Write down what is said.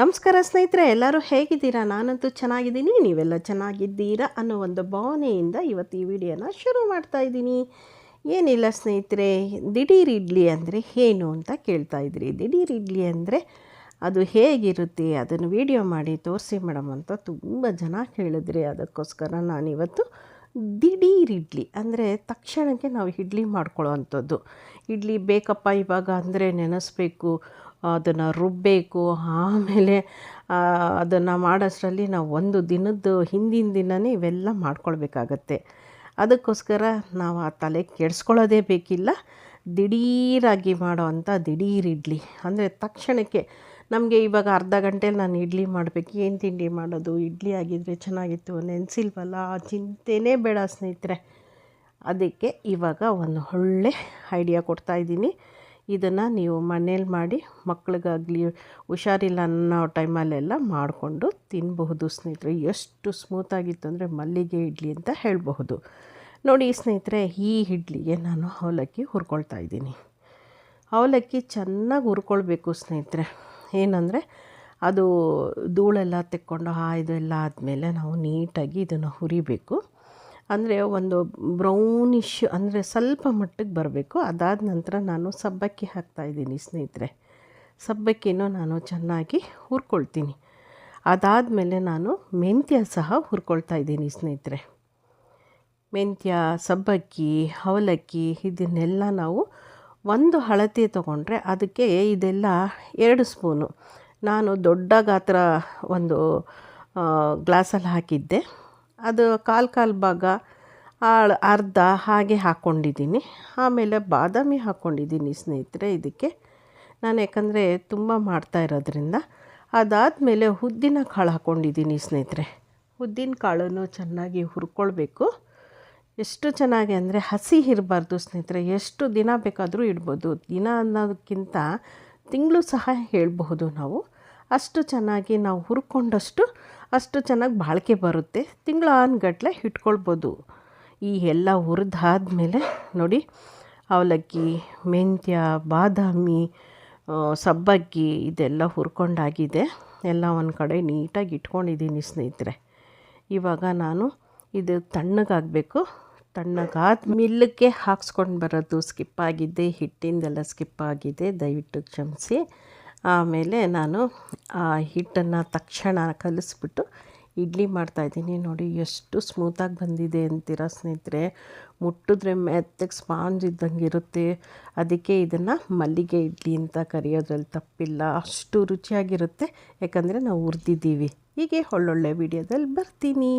ನಮಸ್ಕಾರ ಸ್ನೇಹಿತರೆ, ಎಲ್ಲರೂ ಹೇಗಿದ್ದೀರಾ? ನಾನಂತೂ ಚೆನ್ನಾಗಿದ್ದೀನಿ. ನೀವೆಲ್ಲ ಚೆನ್ನಾಗಿದ್ದೀರಾ ಅನ್ನೋ ಒಂದು ಭಾವನೆಯಿಂದ ಇವತ್ತು ಈ ವಿಡಿಯೋನ ಶುರು ಮಾಡ್ತಾ ಇದ್ದೀನಿ. ಏನಿಲ್ಲ ಸ್ನೇಹಿತರೆ, ದಿಢೀರ್ ಇಡ್ಲಿ ಅಂದರೆ ಏನು ಅಂತ ಕೇಳ್ತಾ ಇದ್ರಿ. ದಿಢೀರ್ ಇಡ್ಲಿ ಅಂದರೆ ಅದು ಹೇಗಿರುತ್ತೆ? ಅದನ್ನು ವಿಡಿಯೋ ಮಾಡಿ ತೋರಿಸಿ ಮೇಡಮ್ ಅಂತ ತುಂಬ ಜನ ಕೇಳಿದ್ರಿ ಅದಕ್ಕೋಸ್ಕರ ನಾನಿವತ್ತು ದಿಢೀರ್ ಇಡ್ಲಿ, ಅಂದರೆ ತಕ್ಷಣಕ್ಕೆ ನಾವು ಇಡ್ಲಿ ಮಾಡ್ಕೊಳ್ಳೋ ಅಂಥದ್ದು ಇಡ್ಲಿ ಬೇಕಪ್ಪ ಇವಾಗ ಅಂದರೆ ನೆನೆಸ್ಬೇಕು, ಅದನ್ನು ರುಬ್ಬಬೇಕು ಆಮೇಲೆ ಅದನ್ನು ಮಾಡೋಷ್ಟರಲ್ಲಿ ನಾವು ಒಂದು ದಿನದ್ದು ಹಿಂದಿನ ದಿನವೇ ಇವೆಲ್ಲ ಮಾಡ್ಕೊಳ್ಬೇಕಾಗತ್ತೆ. ಅದಕ್ಕೋಸ್ಕರ ನಾವು ಆ ತಲೆ ಕೆಡಿಸ್ಕೊಳ್ಳೋದೇ ಬೇಕಿಲ್ಲ. ದಿಢೀರಾಗಿ ಮಾಡೋ ಅಂಥ ದಿಢೀರ್ ಇಡ್ಲಿ, ಅಂದರೆ ತಕ್ಷಣಕ್ಕೆ ನಮಗೆ ಇವಾಗ ಅರ್ಧ ಗಂಟೆಲಿ ನಾನು ಇಡ್ಲಿ ಮಾಡಬೇಕು. ಏನು ತಿಂಡಿ ಮಾಡೋದು? ಇಡ್ಲಿ ಆಗಿದ್ದರೆ ಚೆನ್ನಾಗಿತ್ತು ನೆನೆಸಿಲ್ವಲ್ಲ? ಆ ಚಿಂತೆನೇ ಬೇಡ ಸ್ನೇಹಿತರೆ. ಅದಕ್ಕೆ ಇವಾಗ ಒಂದು ಒಳ್ಳೆ ಐಡಿಯಾ ಕೊಡ್ತಾ ಇದ್ದೀನಿ. ಇದನ್ನು ನೀವು ಮನೇಲಿ ಮಾಡಿ ಮಕ್ಳಿಗಾಗಲಿ ಹುಷಾರಿಲ್ಲ ಅನ್ನೋ ಟೈಮಲ್ಲೆಲ್ಲ ಮಾಡಿಕೊಂಡು ತಿನ್ನಬಹುದು ಸ್ನೇಹಿತರೆ. ಎಷ್ಟು ಸ್ಮೂತಾಗಿತ್ತು ಅಂದರೆ ಮಲ್ಲಿಗೆ ಇಡ್ಲಿ ಅಂತ ಹೇಳಬಹುದು. ನೋಡಿ ಸ್ನೇಹಿತರೆ, ಈ ಇಡ್ಲಿಗೆ ನಾನು ಅವಲಕ್ಕಿ ಹುರ್ಕೊಳ್ತಾ ಇದ್ದೀನಿ. ಅವಲಕ್ಕಿ ಚೆನ್ನಾಗಿ ಹುರ್ಕೊಳ್ಬೇಕು ಸ್ನೇಹಿತರೆ. ಏನಂದರೆ ಅದು ಧೂಳೆಲ್ಲ ತೆಕ್ಕೊಂಡು ಹಾಯ್ದು ಎಲ್ಲ ಆದಮೇಲೆ ನಾವು ನೀಟಾಗಿ ಇದನ್ನು ಹುರಿಬೇಕು. ಅಂದರೆ ಒಂದು ಬ್ರೌನಿಶ್ ಅಂದರೆ ಸ್ವಲ್ಪ ಮಟ್ಟಿಗೆ ಬರಬೇಕು. ಅದಾದ ನಂತರ ನಾನು ಸಬ್ಬಕ್ಕಿ ಹಾಕ್ತಾಯಿದ್ದೀನಿ ಸ್ನೇಹಿತರೆ. ಸಬ್ಬಕ್ಕಿನೂ ನಾನು ಚೆನ್ನಾಗಿ ಹುರ್ಕೊಳ್ತೀನಿ. ಅದಾದಮೇಲೆ ನಾನು ಮೆಂತ್ಯ ಸಹ ಹುರ್ಕೊಳ್ತಾ ಇದ್ದೀನಿ ಸ್ನೇಹಿತರೆ. ಮೆಂತ್ಯ, ಸಬ್ಬಕ್ಕಿ, ಅವಲಕ್ಕಿ, ಇದನ್ನೆಲ್ಲ ನಾವು ಒಂದು ಹಳತೆ ತಗೊಂಡ್ರೆ ಅದಕ್ಕೆ ಇದೆಲ್ಲ ಎರಡು ಸ್ಪೂನು. ನಾನು ದೊಡ್ಡ ಗಾತ್ರ ಒಂದು ಗ್ಲಾಸಲ್ಲಿ ಹಾಕಿದ್ದೆ. ಅದು ಕಾಲು ಕಾಲು ಭಾಗ ಅರ್ಧ ಹಾಗೆ ಹಾಕ್ಕೊಂಡಿದ್ದೀನಿ ಆಮೇಲೆ ಬಾದಾಮಿ ಹಾಕ್ಕೊಂಡಿದ್ದೀನಿ ಸ್ನೇಹಿತರೆ ಇದಕ್ಕೆ. ನಾನು ಯಾಕಂದರೆ ತುಂಬ ಮಾಡ್ತಾ ಇರೋದ್ರಿಂದ. ಅದಾದಮೇಲೆ ಉದ್ದಿನ ಕಾಳು ಹಾಕ್ಕೊಂಡಿದ್ದೀನಿ ಸ್ನೇಹಿತರೆ. ಉದ್ದಿನ ಕಾಳನ್ನು ಚೆನ್ನಾಗಿ ಹುರ್ಕೊಳ್ಬೇಕು. ಎಷ್ಟು ಚೆನ್ನಾಗಿ ಅಂದರೆ ಹಸಿ ಇರಬಾರ್ದು ಸ್ನೇಹಿತರೆ, ಎಷ್ಟು ದಿನ ಬೇಕಾದರೂ ಇಡ್ಬೋದು. ದಿನ ಅನ್ನೋದಕ್ಕಿಂತ ತಿಂಗಳು ಸಹ ಹೇಳಬಹುದು ನಾವು. ಅಷ್ಟು ಚೆನ್ನಾಗಿ ನಾವು ಹುರ್ಕೊಂಡಷ್ಟು ಅಷ್ಟು ಚೆನ್ನಾಗಿ ಬಾಳಿಕೆ ಬರುತ್ತೆ. ತಿಂಗಳು ಆನ್ಗಟ್ಲೆ ಇಟ್ಕೊಳ್ಬೋದು. ಈ ಎಲ್ಲ ಹುರಿದಾದ್ಮೇಲೆ ನೋಡಿ, ಅವಲಕ್ಕಿ, ಮೆಂತ್ಯ, ಬಾದಾಮಿ ಸಬ್ಬಕ್ಕಿ ಇದೆಲ್ಲ ಹುರ್ಕೊಂಡಾಗಿದೆ. ಎಲ್ಲ ಒಂದು ಕಡೆ ನೀಟಾಗಿ ಇಟ್ಕೊಂಡಿದ್ದೀನಿ ಸ್ನೇಹಿತರೆ. ಇವಾಗ ನಾನು ಇದು ತಣ್ಣಗಾಗಬೇಕು. ತಣ್ಣಗಾದ ಮಿಲ್ಲಕ್ಕೆ ಹಾಕ್ಸ್ಕೊಂಡು ಬರೋದು ಸ್ಕಿಪ್ ಆಗಿದೆ. ಹಿಟ್ಟಿಂದೆಲ್ಲ ಸ್ಕಿಪ್ ಆಗಿದೆ. ದಯವಿಟ್ಟು ಕ್ಷಮಿಸಿ. ಆಮೇಲೆ ನಾನು ಆ ಹಿಟ್ಟನ್ನು ತಕ್ಷಣ ಕಲಿಸ್ಬಿಟ್ಟು ಇಡ್ಲಿ ಮಾಡ್ತಾಯಿದ್ದೀನಿ ನೋಡಿ, ಎಷ್ಟು ಸ್ಮೂತಾಗಿ ಬಂದಿದೆ ಅಂತೀರ ಸ್ನೇಹಿತರೆ. ಮುಟ್ಟಿದ್ರೆ ಮೆತ್ತಗೆ ಸ್ಪಾಂಜ್ ಇದ್ದಂಗೆ ಇರುತ್ತೆ ಅದಕ್ಕೆ ಇದನ್ನು ಮಲ್ಲಿಗೆ ಇಡ್ಲಿ ಅಂತ ಕರೆಯೋದ್ರಲ್ಲಿ ತಪ್ಪಿಲ್ಲ. ಅಷ್ಟು ರುಚಿಯಾಗಿರುತ್ತೆ. ಯಾಕಂದರೆ ನಾವು ಹುರಿದಿದ್ದೀವಿ. ಹೀಗೆ ಒಳ್ಳೊಳ್ಳೆ ವಿಡಿಯೋದಲ್ಲಿ ಬರ್ತೀನಿ.